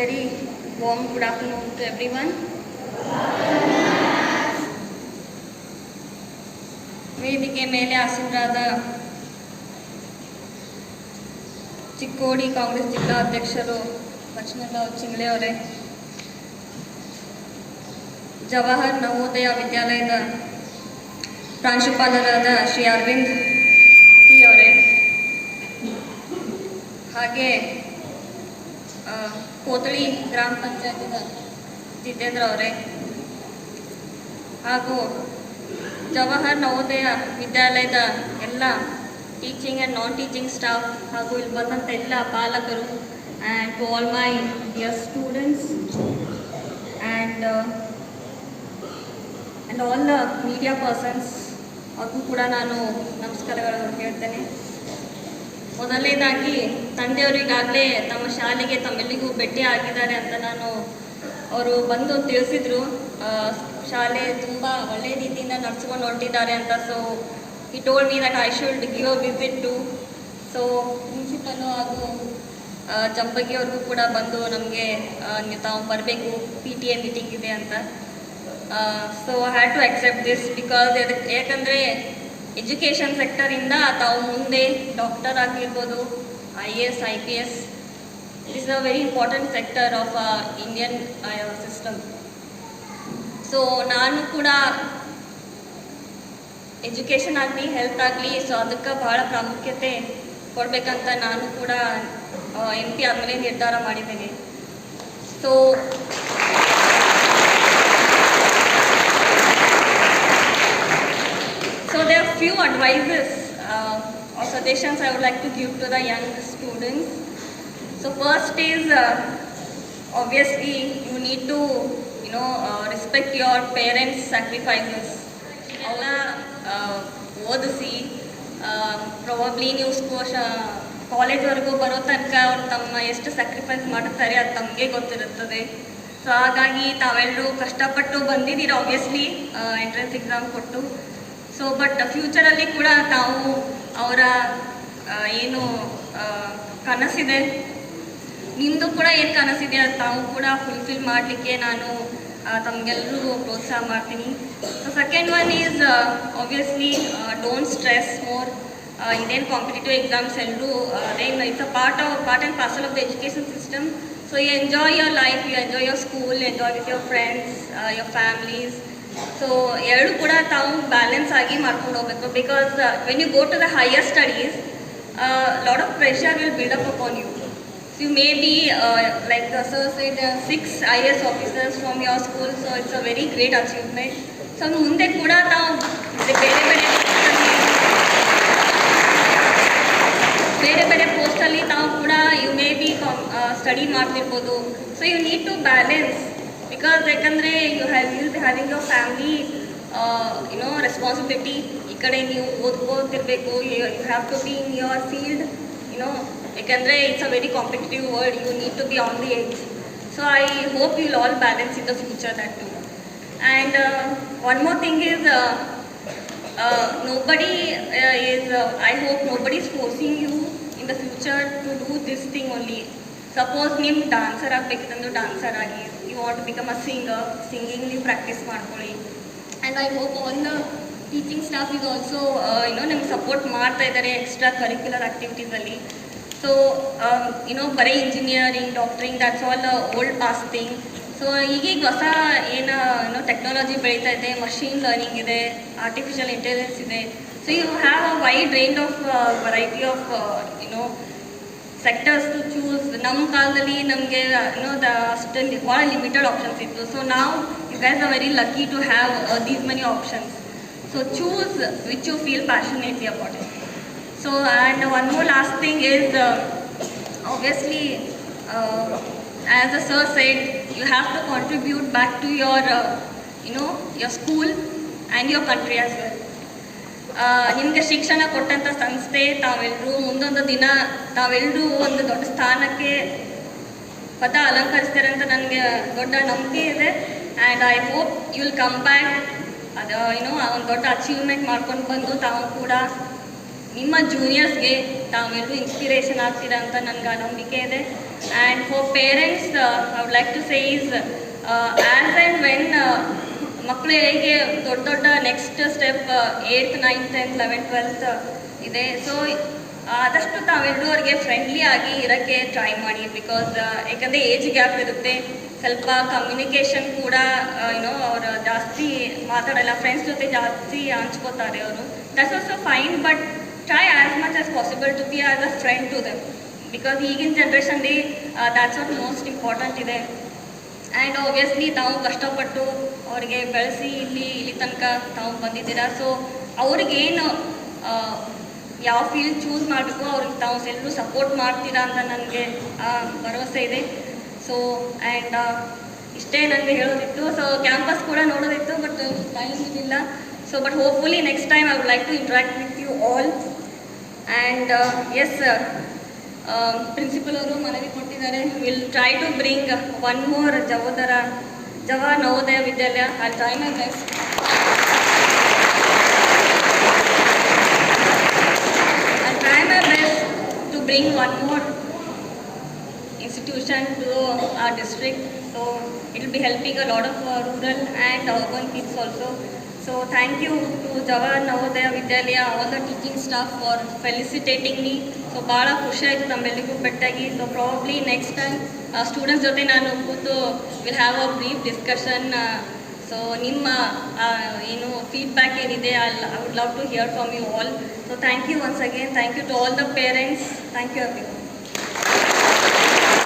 Very warm good afternoon to everyone. ವೇದಿಕೆ ಮೇಲೆ ಆಸೀನರಾದ ಚಿಕ್ಕೋಡಿ ಕಾಂಗ್ರೆಸ್ ಜಿಲ್ಲಾ ಅಧ್ಯಕ್ಷರು ಲಕ್ಷ್ಮಣರಾವ್ ಚಿಂಗ್ಳೆ ಅವರೇ ಜವಾಹರ್ ನವೋದಯ ವಿದ್ಯಾಲಯದ ಪ್ರಾಂಶುಪಾಲರಾದ ಶ್ರೀ ಅರವಿಂದ್ ಟಿ ಅವರೇ ಹಾಗೆ ಆ, ಕೋತಳಿ ಗ್ರಾಮ ಪಂಚಾಯತಿನ ಜಿತೇಂದ್ರ ಅವರೇ. ಹಾಗೂ ಜವಾಹರ್ ನವೋದಯ ವಿದ್ಯಾಲಯದ ಎಲ್ಲ teaching and non teaching staff ಹಾಗೂ ಇಲ್ಲಿ ಬಂದಂಥ ಎಲ್ಲ ಪಾಲಕರು and to all my dear students and and all the media persons ಅವ್ರಿಗೂ ಕೂಡ ನಾನು ನಮಸ್ಕಾರಗಳನ್ನು ಹೇಳ್ತೇನೆ. ಮೊದಲನೇದಾಗಿ ತಂದೆಯವರಿಗಾಗಲೇ ತಮ್ಮ ಶಾಲೆಗೆ ತಮ್ಮೆಲ್ಲಿಗೂ ಭೇಟಿ ಆಗಿದ್ದಾರೆ ಅಂತ ನಾನು ಅವರು ಬಂದು ತಿಳಿಸಿದರು. ಶಾಲೆ ತುಂಬ ಒಳ್ಳೆಯ ರೀತಿಯಿಂದ ನಡ್ಸ್ಕೊಂಡು ಹೊರಟಿದ್ದಾರೆ ಅಂತ. ಸೊ ಈ told me that I should give a visit to so principal ಹಾಗೂ ಜಂಬಗಿ ಅವ್ರಿಗೂ ಕೂಡ ಬಂದು ನಮಗೆ ನೀವು ತಾವು ಬರಬೇಕು ಪಿ ಟಿ ಎ ಮೀಟಿಂಗ್ ಇದೆ ಅಂತ. So had to accept this because ಯಾಕಂದರೆ ಎಜುಕೇಷನ್ ಸೆಕ್ಟರಿಂದ ತಾವು ಮುಂದೆ ಡಾಕ್ಟರ್ ಆಗಿರ್ಬೋದು I A S I P S it is a very important sector of Indian system so ನಾನು ಕೂಡ ಎಜುಕೇಷನ್ ಆಗಲಿ ಹೆಲ್ತ್ ಆಗಲಿ ಸೊ ಅದಕ್ಕೆ ಭಾಳ ಪ್ರಾಮುಖ್ಯತೆ ಕೊಡಬೇಕಂತ ನಾನು ಕೂಡ ಎಂ ಪಿ ಆದಮೇಲೆ ನಿರ್ಧಾರ ಮಾಡಿದ್ದೇನೆ. So few advices uh, or suggestions I would like to give to the young students. So first is uh, obviously you need to you know uh, respect your parents' sacrifices. ಅವರ ಓದಿಸಿ probably ನೀವು ಸ್ಕೋಶ ಕಾಲೇಜ್ವರೆಗೂ ಬರೋ ತನಕ ಅವ್ರು ತಮ್ಮ ಎಷ್ಟು sacrifice ಮಾಡುತ್ತಾರೆ ಅದು ತಮಗೆ ಗೊತ್ತಿರುತ್ತದೆ ಸೊ ಹಾಗಾಗಿ ತಾವೆಲ್ಲರೂ ಕಷ್ಟಪಟ್ಟು ಬಂದಿದ್ದೀರಾ ಆಬ್ವಿಯಸ್ಲಿ ಎಂಟ್ರೆನ್ಸ್ ಎಕ್ಸಾಮ್ ಕೊಟ್ಟು ಸೊ ಬಟ್ ಫ್ಯೂಚರಲ್ಲಿ ಕೂಡ ತಾವು ಅವರ ಏನು ಕನಸಿದೆ. ನಿಮ್ಮದು ಕೂಡ ಏನು ಕನಸಿದೆ ಅದು ತಾವು ಕೂಡ ಫುಲ್ಫಿಲ್ ಮಾಡಲಿಕ್ಕೆ ನಾನು ತಮಗೆಲ್ಲರೂ ಪ್ರೋತ್ಸಾಹ ಮಾಡ್ತೀನಿ. So second one is obviously don't stress more Indian competitive exams ಎಲ್ಲರೂ ಅದೇನು it's a part of part and parcel of the education system so you enjoy your life you enjoy your school enjoy with your friends your families so ಎರಡು ಕೂಡ ತಾವು balance ಆಗಿ ಮಾಡ್ಕೊಂಡು ಹೋಗ್ಬೇಕು. Because when you go to the higher studies lot of pressure will build up upon you you may be like said uh, six IS officers from your school so it's a very great achievement. So ಮುಂದೆ ಕೂಡ ತಾವು ಬೇರೆ ಬೇರೆ ಬೇರೆ ಬೇರೆ ಪೋಸ್ಟಲ್ಲಿ ತಾವು ಕೂಡ you may be study ಮಾಡ್ತಿರ್ಬೋದು. So you need to balance because ಯಾಕಂದರೆ you have will be having your family you know responsibility ಈ ಕಡೆ ನೀವು ಓದ್ಕೋತಿರ್ಬೇಕು you have to be in your field you know ಯಾಕಂದರೆ it's a very competitive world you need to be on the age so I hope you all balance in the future that too and one more thing is uh, nobody uh, is uh, i hope nobody is forcing you in the future to do this thing only. Suppose ನೀವು dancer ಆಗಬೇಕಂದ್ರೆ dancer ಆಗಿ you want to become a singer singing ನೀವು practice ಮಾಡ್ಕೊಳ್ಳಿ. And I hope all the teaching staff is also you know ನಿಮ್ಗೆ support ಮಾಡ್ತಾ ಇದ್ದಾರೆ extra curricular ಆ್ಯಕ್ಟಿವಿಟೀಸಲ್ಲಿ so you know ಬರೀ engineering doctoring that's all old pass thing so ಈಗೀಗ ಹೊಸ, ಏನು ಏನೋ ಟೆಕ್ನಾಲಜಿ ಬೆಳೀತಾ ಇದೆ ಮಷಿನ್ ಲರ್ನಿಂಗ್ ಇದೆ ಆರ್ಟಿಫಿಷಿಯಲ್ ಇಂಟೆಲಿಜೆನ್ಸ್ ಇದೆ. So you have a wide range of variety of sectors to choose ನಮ್ಮ ಕಾಲದಲ್ಲಿ ನಮಗೆ ಏನೋ ದ ಅಷ್ಟು ಭಾಳ ಲಿಮಿಟೆಡ್ ಆಪ್ಷನ್ಸ್ ಇತ್ತು. ಸೊ ನಾವು you guys are very lucky to have these many options so choose which you feel passionately about it so and one more last thing is obviously uh, as the sir said you have to contribute back to your uh, you know your school and your country as well. ನಿಮಗೆ ಶಿಕ್ಷಣ ಕೊಟ್ಟಂಥ ಸಂಸ್ಥೆ ತಾವೆಲ್ಲರೂ ಮುಂದೊಂದು ದಿನ ತಾವೆಲ್ಲರೂ ಒಂದು ದೊಡ್ಡ ಸ್ಥಾನಕ್ಕೆ ಪದ ಅಲಂಕರಿಸ್ತಾರೆ ಅಂತ ನನಗೆ ದೊಡ್ಡ ನಂಬಿಕೆ ಇದೆ. And I hope you will come back ಅದು ಏನೋ ಒಂದು ದೊಡ್ಡ ಅಚೀವ್ಮೆಂಟ್ ಮಾಡ್ಕೊಂಡು ಬಂದು ತಾವು ಕೂಡ ನಿಮ್ಮ ಜೂನಿಯರ್ಸ್ಗೆ ತಾವೆಲ್ಲರೂ ಇನ್ಸ್ಪಿರೇಷನ್ ಆಗ್ತೀರಾ ಅಂತ ನನಗೆ ಆ ನಂಬಿಕೆ ಇದೆ. And for parents I would like to say is as and when ಮಕ್ಕಳು ಹೇಗೆ ದೊಡ್ಡ ದೊಡ್ಡ next step eighth ninth tenth eleven twelfth ಇದೆ. ಸೊ ಆದಷ್ಟು ತಾವೆಲ್ಲರವರೆಗೆ ಫ್ರೆಂಡ್ಲಿ ಆಗಿ ಇರೋಕ್ಕೆ ಟ್ರೈ ಮಾಡಿ ಬಿಕಾಸ್ ಯಾಕಂದರೆ ಏಜ್ ಗ್ಯಾಪ್ ಇರುತ್ತೆ. ಸ್ವಲ್ಪ ಕಮ್ಯುನಿಕೇಷನ್ ಕೂಡ ಏನೋ ಅವರು ಜಾಸ್ತಿ ಮಾತಾಡಲ್ಲ ಫ್ರೆಂಡ್ಸ್ ಜೊತೆ ಜಾಸ್ತಿ ಹಂಚ್ಕೋತಾರೆ ಅವರು. That's also fine but try as much as possible to be as a friend to them because ಈಗಿನ ಜನ್ರೇಷನ್ಲಿ ದ್ಯಾಟ್ಸ್ ವಾಟ್ ಮೋಸ್ಟ್ ಇಂಪಾರ್ಟೆಂಟ್ ಇದೆ. ಆ್ಯಂಡ್ ಒಬ್ವಿಯಸ್ಲಿ ತಾವು ಕಷ್ಟಪಟ್ಟು ಅವ್ರಿಗೆ ಬೆಳೆಸಿ ಇಲ್ಲಿ ಇಲ್ಲಿ ತನಕ ತಾವು ಬಂದಿದ್ದೀರಾ. ಸೊ ಅವ್ರಿಗೇನು ಯಾವ ಫೀಲ್ಡ್ ಚೂಸ್ ಮಾಡಬೇಕು ಅವ್ರಿಗೆ ತಾವು ಎಲ್ಲರೂ ಸಪೋರ್ಟ್ ಮಾಡ್ತೀರಾ ಅಂತ ನನಗೆ ಭರವಸೆ ಇದೆ. ಸೊ ಆ್ಯಂಡ್ ಇಷ್ಟೇ ನನಗೆ ಹೇಳೋದಿತ್ತು. ಸೊ ಕ್ಯಾಂಪಸ್ ಕೂಡ ನೋಡೋದಿತ್ತು ಬಟ್ ಟೈಮ್ ಇರಲಿಲ್ಲ. So but hopefully next time I would like to interact with you all and as principal ಅವರು ಮನವಿ ಕೊಟ್ಟಿದ್ದಾರೆ will try to bring one more ಜವೋದರ ಜವ Navodaya Vidyalaya I try my best I try my best to bring one more institution to our district. It will be helping a lot of uh, rural and urban kids also. So thank you to Jawahar Navodaya Vidyalaya, all the teaching staff for felicitating me. So ಭಾಳ ಖುಷಿ ಆಯಿತು ನಮ್ಮೆಲ್ಲರಿಗೂ ಬೆಟ್ಟಾಗಿ so probably next time students ಜೊತೆ ನಾನು ಕೂತು will have a brief discussion so ನಿಮ್ಮ ಏನು feedback ಏನಿದೆ I I would love to hear from you all so thank you once again thank you to all the parents thank you Arpita